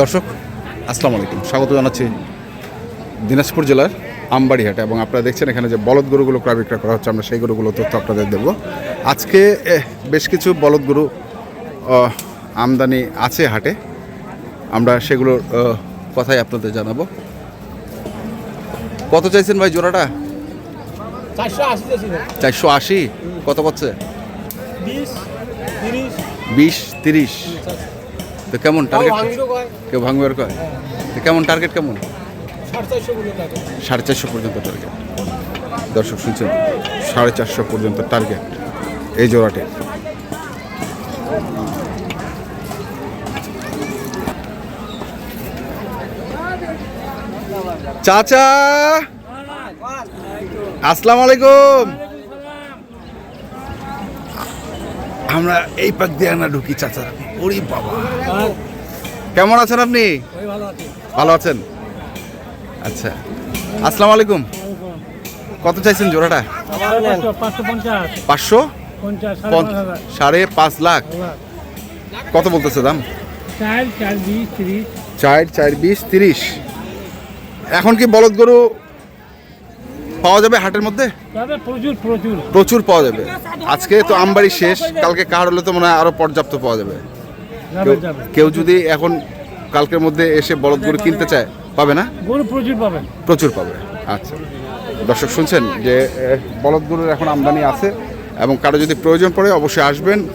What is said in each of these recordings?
দর্শক আসসালামু আলাইকুম। স্বাগত জানাচ্ছি দিনাজপুর জেলার আমবাড়িহাটে এবং আপনারা দেখছেন এখানে যে বলদ গরুগুলো ক্রয় বিক্রয় করা হচ্ছে আমরা সেই গরুগুলো তথ্য আপনাদের দেব। আজকে বেশ কিছু বলদ গরু আমদানি আছে হাটে। আমরা সেগুলোর কথাই আপনাদের জানাব। কত চাইছেন ভাই জোড়াটা? চারশো আশি কত করছে বিশ তিরিশ। তো কেমন টার্গেট কেউ ভাঙবে আর কয়? কেমন টার্গেট কেমন? সাড়ে চারশো পর্যন্ত টার্গেট দর্শক শুনছেন সাড়ে চারশো পর্যন্ত টার্গেট এই জোড়াটি। চাচা! আসসালামু আলাইকুম। আমরা এই পাক দিয়ে না ঢুকি চাচা। ওরে বাবা। কেমন আছেন আপনি? ভালো আছেন? আচ্ছা। আসসালামু আলাইকুম। কত চাইছেন জোড়াটা? পাঁচশো? সাড়ে পাঁচ লাখ। কত বলতেছে দাম? চার চার বিশ তিরিশ। এখন কি বলদ গরু পাওয়া যাবে হাটের মধ্যে? প্রচুর প্রচুর। প্রচুর পাওয়া যাবে। আজকে তো আমবাড়ি শেষ কালকে কার হলে তো মনে হয় আরও পর্যাপ্ত পাওয়া যাবে। কেউ- যদি এখন কালকের মধ্যে এসে বলদ গরু কিনতে চায় পাবে না? গরু প্রচুর পাবেন প্রচুর পাবে। আচ্ছা। দর্শক শুনছেন যে বলদ গরুর এখন আমদানি আছে এবং কারও যদি প্রয়োজন পড়ে অবশ্যই আসবেন।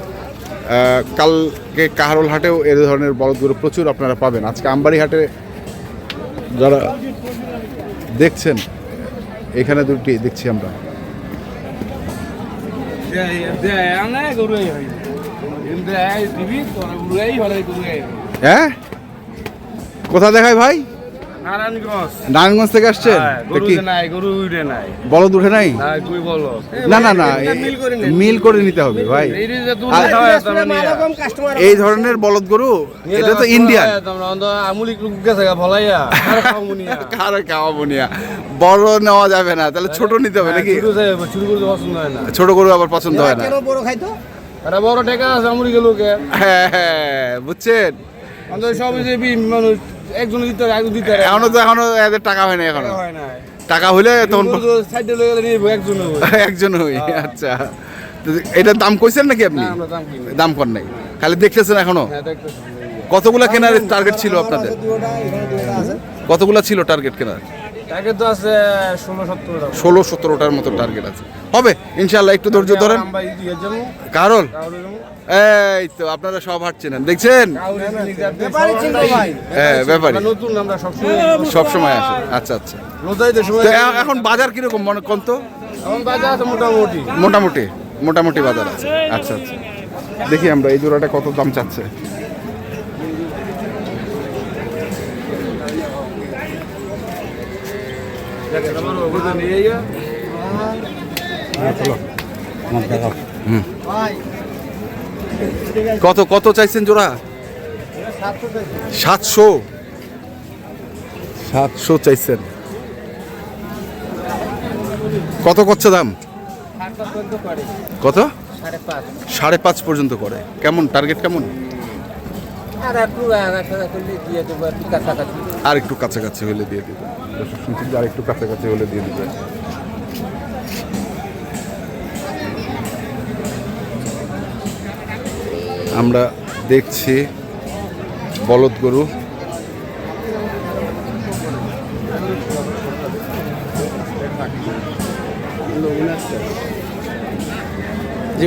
কালকে কাহারোল হাটেও এ ধরনের বলদ গরু প্রচুর আপনারা পাবেন। আজকে আমবাড়ি হাটে যারা দেখছেন এখানে দুটি দেখছি আমরা। হ্যাঁ? কোথা দেখায় ভাই? নারায়ণগঞ্জ। নারায়ণগঞ্জ থেকে আসছেন? হ্যাঁ, বলদ উঠে নাই? হ্যাঁ, না না না মিল করে নিতে হবে ভাই। এই এই ধরনের বলদ গরু এটা তো ইন্ডিয়ান। কারও খাওয়াবো নিয়া বড় নেওয়া যাবে না তাহলে ছোট নিতে হবে নাকি? ছোট গরু আবার পছন্দ হয় না। ছোট গরু হয় আরে বড় টেকা আছে আমুলি লোকে। হ্যাঁ হ্যাঁ বুঝছেন? অন্তত সব যে মানুষ একজন দিতে একজন দিতে এখনও তো এখনও এদের টাকা হয় না এখনও। হয় না টাকা হইলে তখন সাইডে লয়ে গেলে নিয়ে একজন একজন হই আচ্ছা। তো এটার দাম কইছেন নাকি আপনি? দাম কর নাই। খালি দেখতেছেন এখনও? হ্যাঁ কতগুলা কেনার টার্গেট ছিল আপনাদের? কতগুলা ছিল টার্গেট কেনার? তাকে তো আছে ষোলো সত্তর টাকা। ষোলো সতেরোটার মতো টার্গেট আছে। হবে ইনশাল্লাহ একটু ধৈর্য ধরেন। ইয়ে কারণ? এই তো আপনারা সব হাট চেনেন দেখছেন হ্যাঁ সবসময় সব সময় আসে আচ্ছা আচ্ছা। এখন বাজার কীরকম? মনে কোন তো? এখন বাজার আছে মোটামুটি। মোটামুটি মোটামুটি বাজার আছে। আচ্ছা আচ্ছা। দেখি আমরা এই জোড়াটা কত দাম চাচ্ছে নিয়ে গিয়া কত কত চাইছেন জোড়া? সাতশো। সাতশো চাইছেন। কত করছে দাম? কত? সাড়ে পাঁচ। পর্যন্ত করে। কেমন? টার্গেট কেমন? আর একটু কাছাকাছি হলে দিয়ে দিবে। শুনছি যে আর একটু কাছাকাছি হলে দিয়ে দিবে। আমরা দেখছি বলদ গরু।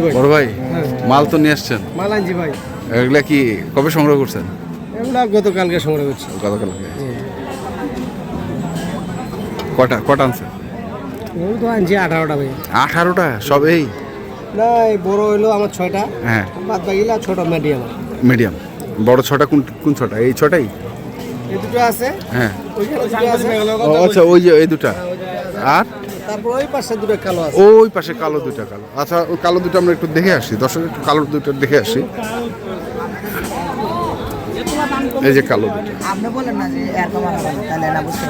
ভাই। বড় ভাই মাল তো নিয়ে আসছেন? মালান জি ভাই। এগুলা কি কবে সংগ্রহ করছেন? এগুলা গতকালকে সংগ্রহ করছি। গতকাল কটা কটা আনছেন? গরু তো আনছি আঠারোটা ভাই। আঠারোটা? সব এই? না এই বড় হইল আমার ছয়টা। হ্যাঁ। বাদ বাকিলা ছোট মিডিয়াম মিডিয়াম বড় ছটা কোন কোন ছটা? এই ছটাই? এই দুটো আছে। হ্যাঁ। আচ্ছা ওই যে এই দুটা। আর? তারপর ওই পাশে দুটো কালো আছে। ওই পাশে কালো দুটা কালো। আচ্ছা ওই কালো দুটো আমরা একটু দেখে আসি। দর্শক একটু কালো দুটো দেখে আসি। এই যে কালো দুটো। আপনি বলেন না যে এরকম আর হবে না, তাহলে না বুঝতে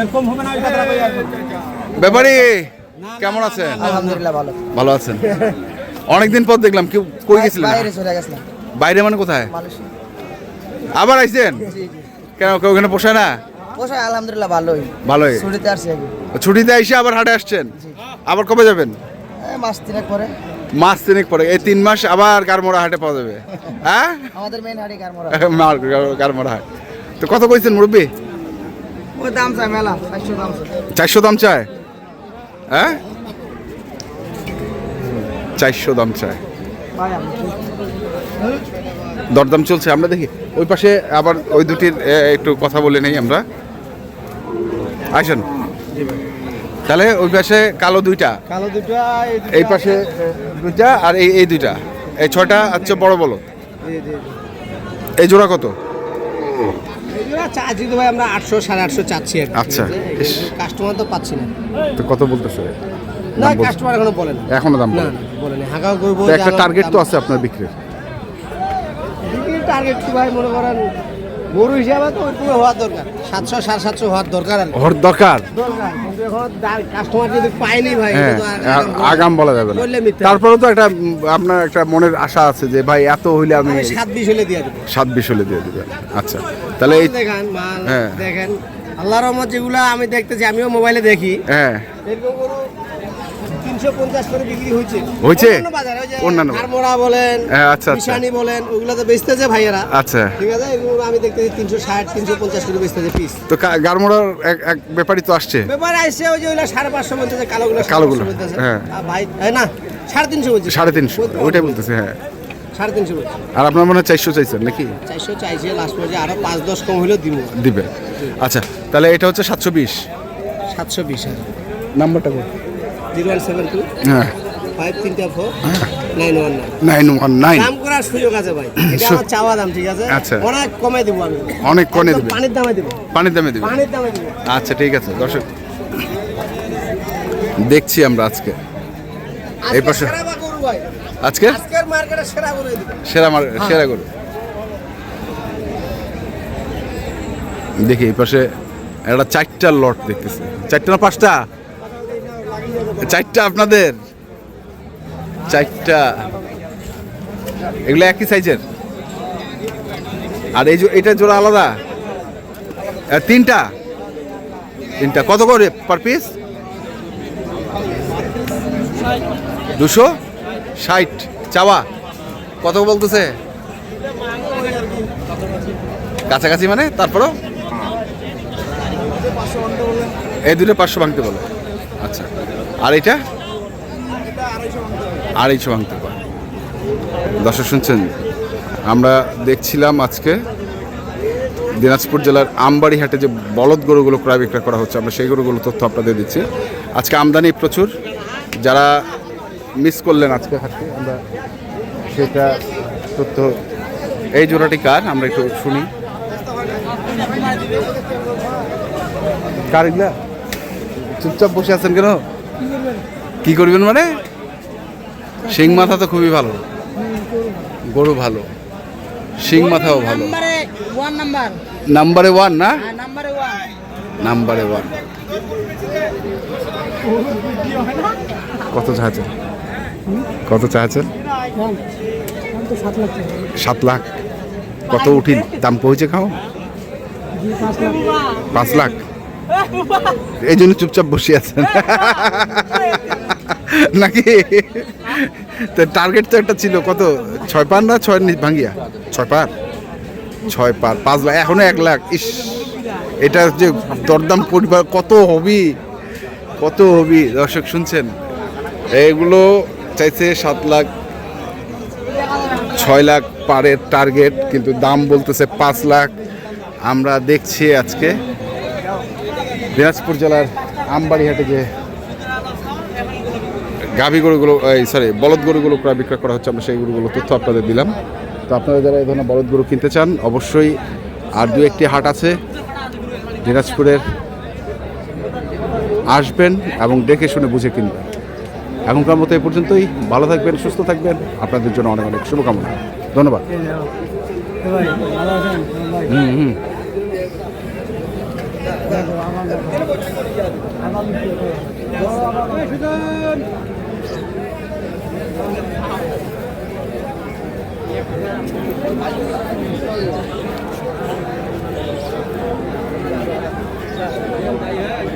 এরকম হবে না ওই কথাটা ভাই ব্যাপারে কেমন আছেন? আলহামদুলিল্লাহ ভালো। ভালো আছেন? অনেকদিন পর দেখলাম কেউ কই গেছিলেন? বাইরে চলে গেছিলাম। বাইরে মানে কোথায়? আবার আইছেন? কেন কেউ ওখানে পোষায় না? আলহামদুলিল্লাহ ভালোই। ভালোই? ছুটিতে আসছি ছুটিতে এসে আবার হাটে আসছেন? আবার কবে যাবেন? মাস তিনেক পরে। মাস তিনেক পরে। এই তিন মাস আবার গারমোড়া হাটে পাওয়া যাবে। হ্যাঁ? আমাদের মেন কারমরা মার গারমোড়া হাট। তো কত কইছেন মুরব্বী? ওই দাম চাই মেলা চারশো দাম চারশো দাম চায়? হ্যাঁ? চারশো দাম চায়। দরদাম চলছে। আমরা দেখি। ওই পাশে আবার ওই দুটির একটু কথা বলে নেই আমরা। আসেন তাহলে ওই পাশে কালো দুইটা। কালো দুইটা এই পাশে দুইটা আর এই এই দুইটা। এই ছটা হচ্ছে বড় বলো এই জোড়া কত? চাচ্ছি তো ভাই আমরা আটশো সাড়ে আটশো চাচ্ছি আর আচ্ছা। কাস্টমার তো পাচ্ছি না। তো কত বলতেছে? না কাস্টমার এখনও বলেন এখনও দাম না বলে না। বলেন করব একটা টার্গেট তো আছে আপনার বিক্রির। টার্গেট ভাই মনে করেন গরু হিসাবে তো ওইটুকু হওয়ার দরকার। সাতশো সাড়ে সাতশো হওয়ার দরকার আর। দরকার? দরকার। কিন্তু এখন কাস্টমার যদি পাইনি ভাই হ্যাঁ এটা তো আর আগাম বলা যাবে না। বললে মিথ্যা। তারপরেও তো একটা আপনার একটা মনের আশা আছে যে ভাই এত হইলে আমি আমি সাত বিশ হলে দিয়ে দেবো। সাত বিশ হলে দিয়ে দিবেন আচ্ছা তাহলে এই দেখেন মাল হ্যাঁ। দেখেন। আল্লাহ রহমত যেগুলো আমি দেখতেছি আমিও মোবাইলে দেখি। হ্যাঁ। এরকম গরু করে বিক্রি হয়েছে। হয়েছে? অন্যান্য। হারমোড়া বলেন হ্যাঁ, আচ্ছা, আচ্ছা। বলেন ওগুলো তো বেচতেছে ভাইয়েরা। আচ্ছা। ঠিক আছে? এগুলো আমি দেখতেছি করে বেচতেছে পিস তো গারমোড়ার এক এক ব্যাপারই তো আসছে। ব্যাপার আসছে ওই যে বলতেছে কালোগুলো কালোগুলো, হ্যাঁ। ভাই না বলছে। ওইটাই বলতেছে হ্যাঁ। সাড়ে তিনশো আর আপনার মনে হয় চারশো চাইছেন নাকি? চারশো চাইছে লাস্ট পর্যায়ে আরও পাঁচ দশ কম হলেও দিব। দিবে। আচ্ছা তাহলে এটা হচ্ছে সাতশো বিশ। সাতশো বিশ নাম্বারটা বল জিরো ওয়ান সেভেন টু হ্যাঁ। ফাইভ তিনটা four nine one nine nine one nine দাম করার সুযোগ আছে ভাই। এটা আমার চাওয়া দাম ঠিক আছে? আচ্ছা। অনেক কমে দিব আমি। অনেক কমে একদম পানির দামে দিব। পানির দামে দিবে। পানির দামে দিব। আচ্ছা ঠিক আছে দর্শক। দেখছি আমরা আজকে। এই পাশে আজকে? আজকের মার্কেটে সেরা মার সেরা গরু। দেখি এই পাশে একটা চারটা লট দেখতেছি। চারটা না পাঁচটা? চারটা আপনাদের? চারটা। এগুলো একই সাইজের আর এই এটা জোড়া আলাদা? তিনটা? তিনটা। কত করে পার পিস দুশো? ষাট। চাওয়া? কত বলতেছে? কাছাকাছি মানে? তারপরও? এই দুটো পাঁচশো ভাঙতে বলে। আচ্ছা। আর এটা? আড়াইশো ভাঙতে পারে। দর্শক শুনছেন, আমরা দেখছিলাম আজকে দিনাজপুর জেলার আমবাড়ি হাটে যে বলদ গরুগুলো ক্রয় বিক্রয় করা হচ্ছে, আমরা সেই গরুগুলো তথ্য আপনাদের দিচ্ছি। আজকে আমদানি প্রচুর। যারা মিস করলেন আজকে হাটে আমরা সেটা তথ্য এই জোড়াটি কার? আমরা একটু শুনি। কার চুপচাপ বসে আছেন কেন? কি করবেন মানে? শিং মাথা তো খুবই ভালো। গরু ভালো। শিং মাথাও ভালো। নাম্বারে ওয়ান নাম্বার নাম্বারে ওয়ান না? হ্যাঁ নাম্বারে নাম্বারে ওয়ান কত চাচ্ছেন কত চাচ্ছেন সাত লাখ। কত উঠিল? দাম পৌঁছে খাও। পাঁচ লাখ। এই জন্য চুপচাপ বসে আছেন। নাকি? টার্গেট তো একটা ছিল, কত? ছয় পার না ছয় ভাঙ্গিয়া? ছয় পার? ছয় পার, পাঁচ লাখ, এখনও এক লাখ, ইস। এটা যে দরদাম পরিবার কত হবি? কত হবি? দর্শক শুনছেন? এইগুলো চাইছে সাত লাখ, ছয় লাখ পারের টার্গেট কিন্তু দাম বলতেছে পাঁচ লাখ। আমরা দেখছি আজকে। দিনাজপুর জেলার আমবাড়িহাটে যে গাভী গরুগুলো এই সরি বলদ গরুগুলো প্রায় বিক্রয় করা হচ্ছে আমরা সেই গরুগুলো তথ্য আপনাদের দিলাম। তো আপনারা যারা এই ধরনের বলদ গরু কিনতে চান অবশ্যই আর দু একটি হাট আছে দিনাজপুরের। আসবেন এবং দেখে শুনে বুঝে কিনবেন। এখনকার মতো এই পর্যন্তই ভালো থাকবেন সুস্থ থাকবেন আপনাদের জন্য অনেক অনেক শুভকামনা। ধন্যবাদ। হুম হুম। Yeah.